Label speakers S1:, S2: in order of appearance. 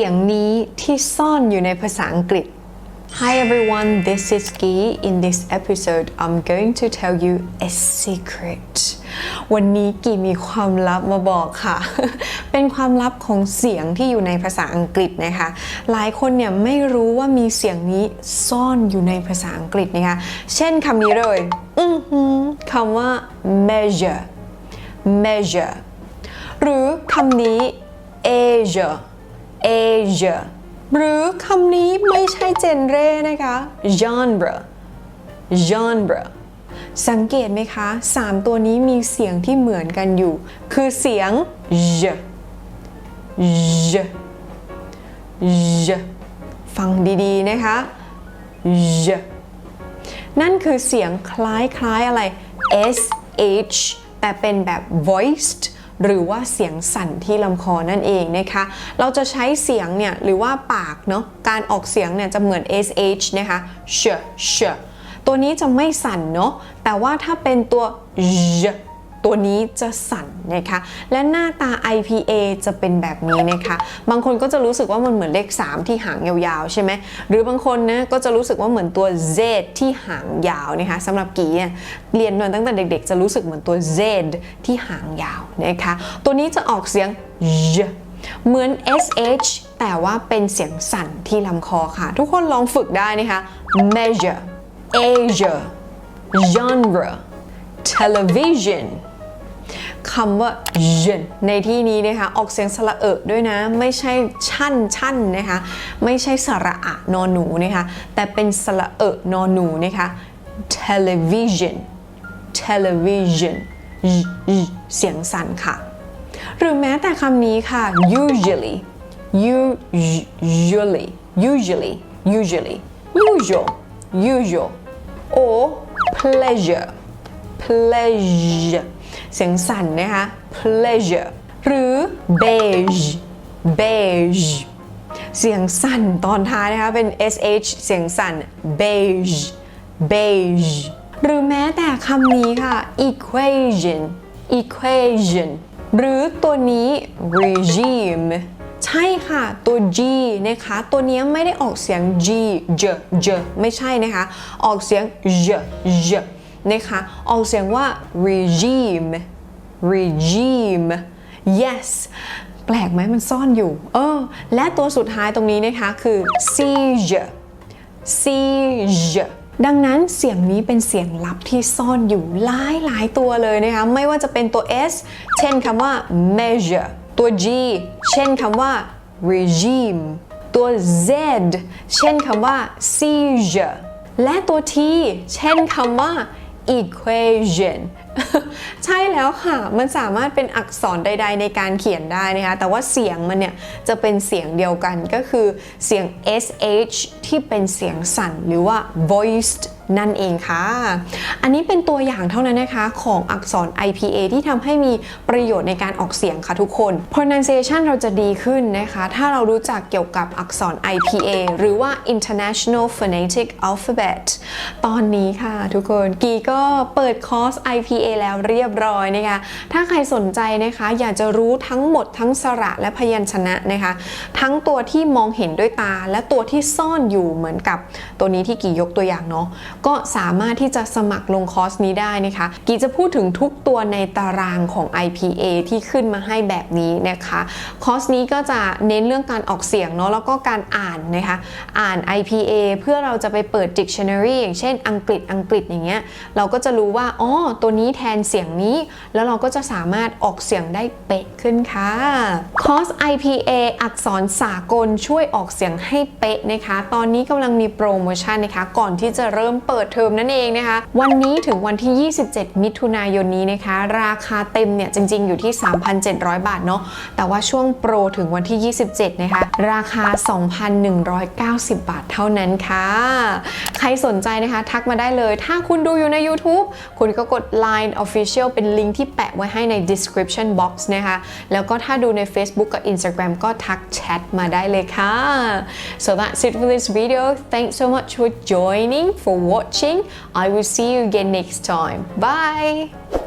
S1: สียงนี้ที่ซ่อนอยู่ในภาษาอังกฤษ Hi everyone, this is Gi. In this episode, I'm going to tell you a secret. วันนี้กีมีความลับมาบอกค่ะ เป็นความลับของเสียงที่อยู่ในภาษาอังกฤษนะคะ หลายคนเนี่ยไม่รู้ว่ามีเสียงนี้ซ่อนอยู่ในภาษาอังกฤษนะคะ เช่นคำนี้เลยอืคำว่า measure measure หรือคำนี้ Asia Asia หรือคำนี้ไม่ใช่เจนเร่นะคะ genre genre สังเกตไหมคะ 3 ตัวนี้มีเสียงที่เหมือนกันอยู่ คือเสียง j j j ฟังดีๆนะคะ j นั่นคือเสียงคล้ายๆอะไร sh แต่เป็นแบบ voiced หรือว่าเสียงสั่นที่ลำคอนั่นเองนะคะ เราจะใช้เสียงเนี่ยหรือว่าปากเนาะการออกเสียงเนี่ยจะเหมือน sh นะคะ sh sh ตัวนี้จะไม่สั่นเนาะแต่ว่าถ้าเป็นตัว ตัวนี้จะสั่นนะคะและหน้าตา IPA จะเป็นแบบนี้นะคะบางคนก็จะรู้สึกว่ามันเหมือนเลข 3 ที่หางยาวๆใช่ไหมหรือบางคนนะก็จะรู้สึกว่าเหมือนตัว Z ที่หางยาวนะคะสำหรับกีเนี่ยเรียนมาตั้งแต่เด็กๆ จะรู้สึกเหมือนตัว Z ที่หางยาวนะคะตัวนี้จะออกเสียง j เหมือน sh แต่ว่าเป็นเสียงสั่นที่ลำคอค่ะ ทุกคนลองฝึกได้นะคะ measure Asia genre television คำว่า j ในที่นี้นะคะออกเสียงสระเอะด้วยนะ ไม่ใช่ชั่นชั่นนะคะไม่ใช่สระอะนอนหนูนะคะแต่เป็นสระเอะนอนหนูนะคะ television television y- y- เสียงสั่นค่ะ หรือแม้แต่คำนี้ค่ะ usually u- usually usually usually usual usual or pleasure pleasure เสียงสั่นนะคะ pleasure หรือ beige beige เสียงสั่นตอนท้ายนะคะ เป็น sh เสียงสั่น beige beige หรือแม้แต่คำนี้ค่ะ equation equation หรือตัวนี้ regime ใช่ค่ะตัว G นะคะ ตัวนี้ไม่ได้ออกเสียง G J J ไม่ใช่นะคะ ออกเสียง J J นะคะออกเสียงว่า regime regime yes แปลกไหมมันซ่อนอยู่ เออ และตัวสุดท้ายตรงนี้นะคะคือ seizure seizure ดังนั้นเสียงนี้เป็นเสียงลับที่ซ่อนอยู่หลายหลายตัวเลยนะคะ ไม่ว่าจะเป็นตัว S เช่นคำว่า measure ตัว G เช่นคำว่า regime ตัว Z เช่นคำว่า seizure และตัว T เช่นคำว่า equation ใช่แล้วค่ะ มันสามารถเป็นอักษรใด ๆ ในการเขียนได้นะคะ แต่ว่าเสียงมันเนี่ยจะเป็นเสียงเดียวกันก็คือเสียง sh ที่เป็นเสียงสั่นหรือว่า voiced นั่นเองค่ะ อันนี้เป็นตัวอย่างเท่านั้นนะคะของอักษร IPA ที่ทำให้มีประโยชน์ในการออกเสียงค่ะทุกคน pronunciation เราจะดีขึ้นนะคะ ถ้าเรารู้จักเกี่ยวกับอักษร IPA หรือว่า International Phonetic Alphabet ตอนนี้ค่ะทุกคน กีก็เปิดคอร์ส IPA แล้วเรียบร้อยนะคะ ถ้าใครสนใจนะคะ อยากจะรู้ทั้งหมดทั้งสระและพยัญชนะนะคะ ทั้งตัวที่มองเห็นด้วยตาและตัวที่ซ่อนอยู่เหมือนกับตัวนี้ที่กียกตัวอย่างเนาะ ก็สามารถที่จะสมัครลงคอร์สนี้ได้นะคะกีจะพูดถึงทุกตัวในตารางของ IPA ที่ขึ้นมาให้แบบนี้นะคะคอร์สนี้ก็จะเน้นเรื่องการออกเสียงเนาะแล้วก็การอ่านนะคะอ่าน IPA เพื่อเราจะไปเปิด dictionary อย่างเช่นอังกฤษอังกฤษอย่างเงี้ยเราก็จะรู้ว่าอ๋อตัวนี้แทนเสียงนี้ แล้วเราก็จะสามารถออกเสียงได้เป๊ะขึ้นค่ะคอร์ส IPA อักษรสากลช่วยออกเสียงให้เป๊ะนะคะ ตอนนี้กำลังมีโปรโมชั่นนะคะ ก่อนที่จะเริ่มเปิดเทอมนั่นเองนะคะ วันนี้ถึงวันที่ 27 มิถุนายนนี้นะคะ ราคาเต็มเนี่ยจริง ๆ อยู่ที่ 3,700 บาทเนาะ แต่ว่าช่วงโปรถึงวันที่ 27 นะคะ ราคา 2,190 บาทเท่านั้นค่ะ สนใจนะคะ ทักมาได้เลย ถ้าคุณดูอยู่ใน YouTube คุณก็กด Line Official เป็นลิงก์ที่แปะไว้ให้ใน description box นะคะ แล้วก็ถ้าดูใน Facebook กับ Instagram ก็ทักแชทมาได้เลยค่ะ so that's it for this video thanks so much for joining for watching I will see you again next time bye